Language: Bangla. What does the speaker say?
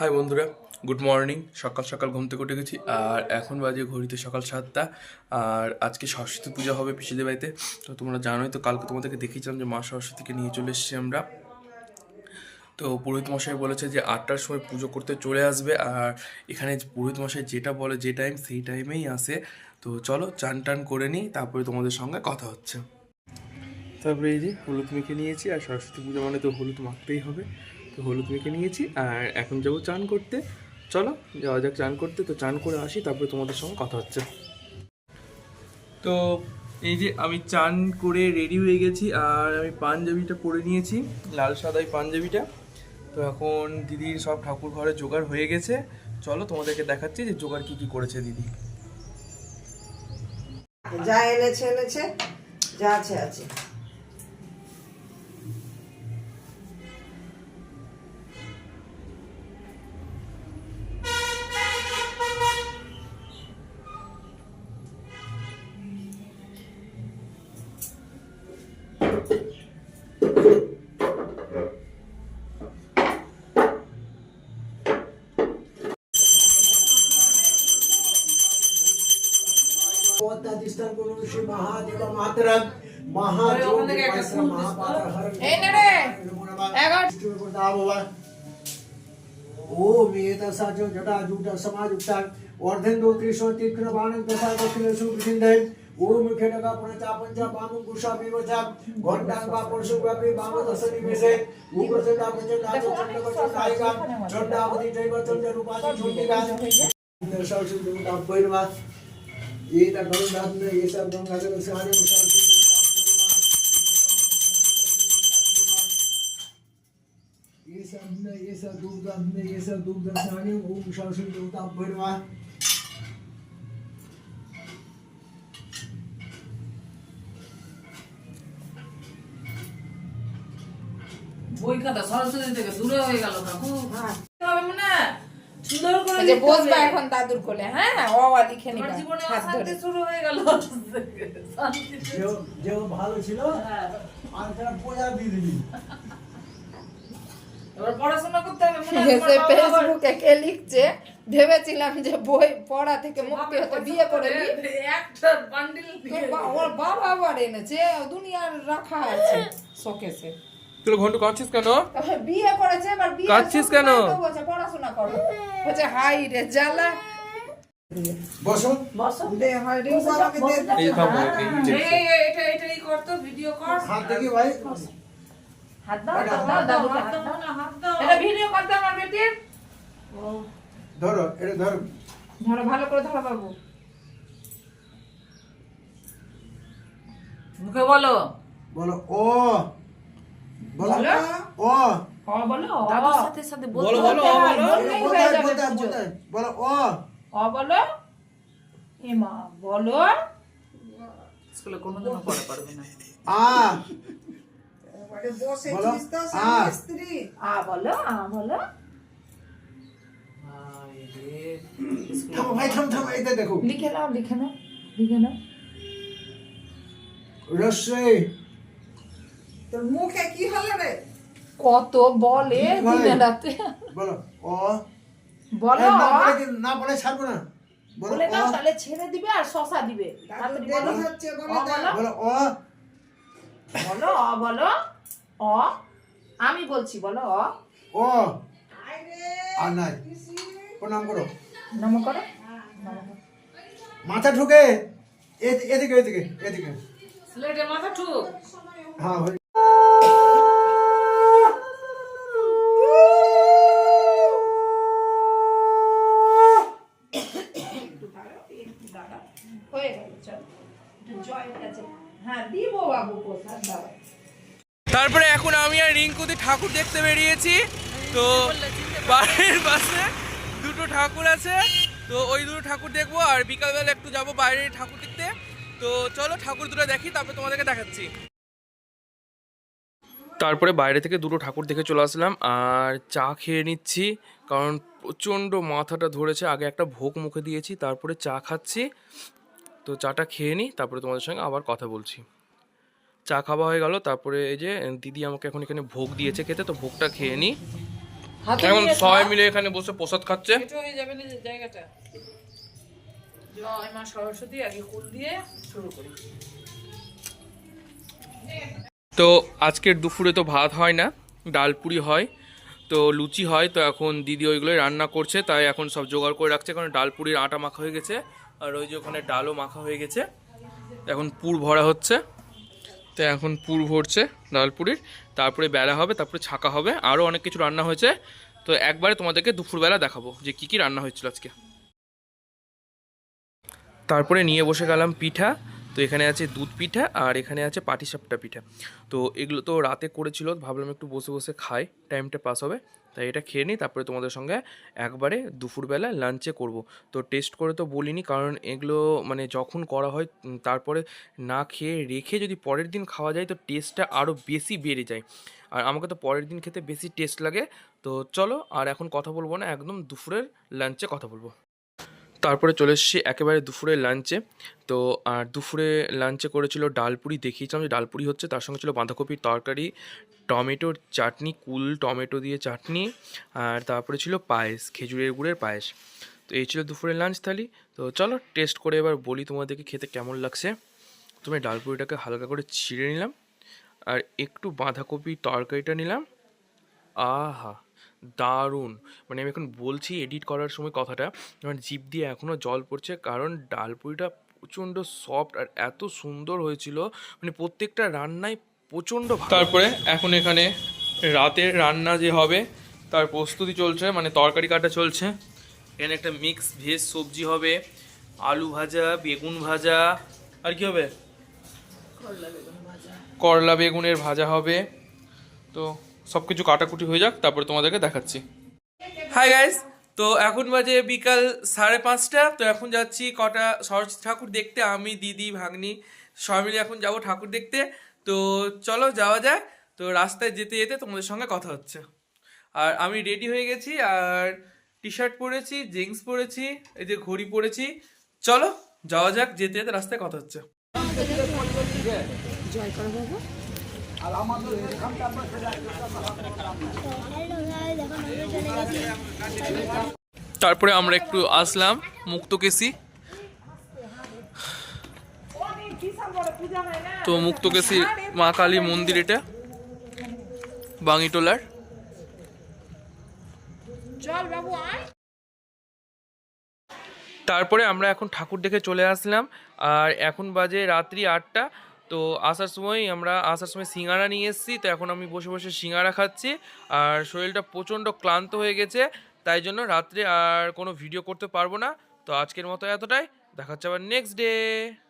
হাই বন্ধুরা। গুড মর্নিং সকাল সকাল ঘুম থেকে উঠে গেছি, আর এখন বাজে ঘড়িতে সকাল সাতটা, আর আজকে সরস্বতী পূজা হবে পিসিদের বাড়িতে। তো তোমরা জানোই, তো কালকে তোমাদেরকে দেখিয়েছিলাম যে মা সরস্বতীকে নিয়ে চলে এসেছি আমরা। তো পুরোহিত মশাই বলেছে যে আটটার সময় পুজো করতে চলে আসবে আর এখানে পুরোহিত মশাই যেটা বলে যে টাইম সেই টাইমেই আসে। তো চলো চান টান করে নিই, তারপরে তোমাদের সঙ্গে কথা হচ্ছে। তারপরে এই যে হলুদ মেখে নিয়েছি আর সরস্বতী পুজো মানে তো হলুদ মাখতেই হবে। তো হলুদ মেখে নিয়েছি আর এখন যাব চান করতে। চলো যাওয়া যাক চান করতে। তো চান করে আসি, তারপরে তোমাদের সঙ্গে কথা হচ্ছে। তো এই যে আমি চান করে রেডি হয়ে গেছি আর আমি পাঞ্জাবিটা পরে নিয়েছি, লাল সাদাই পাঞ্জাবিটা। তো এখন দিদির সব ঠাকুর ঘরে জোগাড় হয়ে গেছে। চলো তোমাদেরকে দেখাচ্ছি যে জোগাড় কি কি করেছে দিদি। যা এনেছে এনেছে, যা আছে আছে। ಋಷಿ ಮಹಾದೇವ ಮಾತರ ओम एतसा च जटाजूट समाजुक्ता वर्धेन्दो त्रिशो तीक्ष्ण बाणं तथा दक्षिणेषु विचिन्दयन् ओम खेडका पुणचा पंचा बामं कुशा बिवचा घंटां बा परशु व्यापी बाम दसनी मेसे उग्रसदा पंचदा चंड वचन नायका चंडावती जय वचन रूपाची छोटी का दर्शावशी देवता पहिलवा भैरवा एता गरुडात्म एषा गङ्गाधर साने सरस्वती ये सब ने ये सब दुग्ध ने ये सब दुग्ध सानी ओम सरस्वती देवता भैरवा বই খাতা সরস্বতী থেকে দূরে হয়ে গেল কাকু হবে মনে সুন্দর করে যে বসবা এখন দাদুর কোলে হ্যাঁ? অ আ লিখে নিবা জীবনে অশান্তি শুরু হয়ে গেল। যে ভালো ছিল হ্যাঁ। আর তারা পূজা দিয়ে দিবি। এবার পড়াশোনা করতে হবে এসে তোমার বাবা আবার- ফেসবুকে কে লিখছে ভেবেছিলাম যে বই পড়া থেকে মুক্তি হতে বিয়ে করে ওর বাবা আবার এনেছে দুনিয়ার রাখা আছে শোকেসে। তুই ঘন্টু কাঁদছিস কেন? বিয়ে করেছে এবার বিয়ে কাঁদছিস কেন? বলছে পড়াশোনা করো। বলছে হাই রে জ্বালা। বসো। দে হয় রে। এই খাব এই যে এই এটা এটাই করতো ভিডিও কর। হাত দেখি ভাই। হাত দাও হাত দাও হাত দাও দাও দাও। এটা ভিডিও করতে আমার বেটির ধরো এটা ধরো। ধরো ভালো করে ধরো বাবু। মুখে বলো। বলো ও। বলো। ও। ও বলো। দাদুর সাথে সাথে বলো বলো বলো। বললেই বলতে যাবে বলতে পুজো। বলতে। বলো ও। অ বলো। এ বলো। স্কুলে কোনোদিনও পড়া পারবে না। আ। এবারে বসেছিস বলো। তো আ। স্বামী স্ত্রী। আ বলো আ বলো। রে, থামো ভাই থাম থাম এইটা দেখো। লিখে নাও লিখে নাও লিখে নাও। রসই তোর মুখে কি হলো রে? কত বলে দিনে রাতে? বলো ও বলো না বলে না বলে ছাড়বো না। বলে ও নাও তাহলে ছেড়ে দিবে আর শশা দিবে। বলো। হচ্ছে অ বলো বলো। ও বলো অ বলো। অ আমি বলছি বলো অ। ও আর নাই। প্রণাম করো। নম করো। মাথা ঢুকে এদিকে এদিকে এদিকে। মাথা ঠুক। হ্যাঁ হয়ে একটু দাঁড়াও একটু দাঁড়াও হয়ে গেল চল একটু জয়ের কাছে হ্যাঁ দিব বাবু প্রসাদ দাঁড়াও তারপরে এখন আমি আর রিঙ্কুদি ঠাকুর দেখতে বেরিয়েছি। তো বাড়ির পাশে দুটো ঠাকুর আছে। তো ওই দুটো ঠাকুর দেখব আর বিকালবেলা একটু যাব বাইরে ঠাকুর দেখতে। তো চলো ঠাকুর দুটো দেখি, তারপরে তোমাদেরকে দেখাচ্ছি। তারপরে বাইরে থেকে দুটো ঠাকুর দেখে চলে আসলাম আর চা খেয়ে নিচ্ছি, কারণ প্রচণ্ড মাথাটা ধরেছে। আগে একটা ভোগ মুখে দিয়েছি, তারপরে চা খাচ্ছি। তো চাটা খেয়ে নিই, তারপরে তোমাদের সঙ্গে আবার কথা বলছি। চা খাওয়া হয়ে গেল তারপরে এই যে দিদি আমাকে এখন এখানে ভোগ দিয়েছে খেতে তো ভোগটা খেয়ে হাতে এখন সবাই মিলে এখানে বসে প্রসাদ খাচ্ছে। কেটো যাবে না যে জায়গাটা। মা সরস্বতী আগে কুল দিয়ে শুরু করি। তো আজকের দুপুরে তো ভাত হয় না ডাল পুরি হয় তো লুচি হয় তো এখন দিদি ওইগুলোই রান্না করছে তাই এখন সব জোগাড় করে রাখছে কারণ ডাল পুরির আটা মাখা হয়ে গেছে আর ওই যে ওখানে ডালও মাখা হয়ে গেছে এখন পুর ভরা হচ্ছে। তো এখন পুর ভরছে ডালপুরির তারপরে বেলা হবে, তারপরে ছাকা হবে আরও অনেক কিছু রান্না হয়েছে। তো একবারে তোমাদেরকে দুপুরবেলা দেখাবো যে কি কি রান্না হয়েছিল আজকে। তারপরে নিয়ে বসে গেলাম পিঠা। তো এখানে আছে দুধ পিঠা আর এখানে আছে পাটিসাপটা পিঠা। তো এগুলো তো রাতে করেছিল, ভাবলাম একটু বসে বসে খাই টাইমটা পাস হবে। তাই এটা খেয়ে নিই, তারপরে তোমাদের সঙ্গে একবারে দুপুরবেলা লাঞ্চে করব। তো টেস্ট করে তো বলিনি, কারণ এগুলো মানে যখন করা হয় তারপরে না খেয়ে রেখে যদি পরের দিন খাওয়া যায়, তো টেস্টটা আরও বেশি বেড়ে যায়। আর আমাকে তো পরের দিন খেতে বেশি টেস্ট লাগে, তো চলো আর এখন কথা বলব না, একদম দুপুরের লাঞ্চে কথা বলব। তারপরে চলে এসেছি একেবারে দুপুরের লাঞ্চে তো, আর দুপুরে লাঞ্চে করেছিল ডালপুরি, দেখিয়েছিলাম যে ডালপুরি হচ্ছে, তার সঙ্গে ছিল বাঁধাকপির তরকারি, টমেটোর চাটনি, কুল টমেটো দিয়ে চাটনি, আর তারপরে ছিল পায়েস, খেজুরের গুড়ের পায়েস। তো, এই ছিল দুপুরের লাঞ্চ থালি। তো, চলো টেস্ট করে এবার বলি তোমাদেরকে খেতে কেমন লাগছে। তুমি ডালপুরিটাকে হালকা করে ছিঁড়ে নিলাম, আর একটু বাঁধাকপির তরকারিটা নিলাম। আহা! দারুণ। মানে আমি এখন বলছি এডিট করার সময় কথাটা আমার জিপ দিয়ে এখনও জল পড়ছে কারণ ডালপুরিটা প্রচণ্ড সফট আর এত সুন্দর হয়েছিল। মানে প্রত্যেকটা রান্নায় প্রচণ্ড তারপরে এখন এখানে রাতের রান্না যে হবে তার প্রস্তুতি চলছে মানে তরকারি কাটা চলছে। এখানে একটা মিক্স ভেজ সবজি হবে আলু ভাজা বেগুন ভাজা আর কি হবে? করলা বেগুনের ভাজা হবে। তো সব কিছু কাটাকুটি হয়ে যাক তারপরে তোমাদেরকে দেখাচ্ছি। হাই গাইস তো এখন বাজে বিকাল সাড়ে পাঁচটা তো এখন যাচ্ছি কটা সরস্বতী ঠাকুর দেখতে আমি দিদি ভাগ্নি সবাই মিলে এখন যাব ঠাকুর দেখতে। তো চলো যাওয়া যায় তো রাস্তায় যেতে যেতে তোমাদের সঙ্গে কথা হচ্ছে। আর আমি রেডি হয়ে গেছি আর টি শার্ট পরেছি জিন্স পরেছি এই যে ঘড়ি পরেছি। চলো যাওয়া যাক যেতে যেতে রাস্তায় কথা হচ্ছে। তারপরে আমরা একটু আসলাম মুক্তকেশি তো মুক্তকেশি মা কালী মন্দির এটা বাঙিটোলার। চল তারপরে আমরা এখন ঠাকুর দেখে চলে আসলাম আর এখন বাজে রাত্রি আটটা। তো আসার সময় আমরা, আসার সময় সিঙ্গারা নিয়ে এসেছি, তো এখন আমি বসে বসে সিঙ্গারা খাচ্ছি। আর শরীরটা প্রচণ্ড ক্লান্ত হয়ে গেছে, তাই জন্য রাত্রে আর কোনো ভিডিও করতে পারব না। তো আজকের মতো এতটাই, দেখা হচ্ছে আবার নেক্সট ডে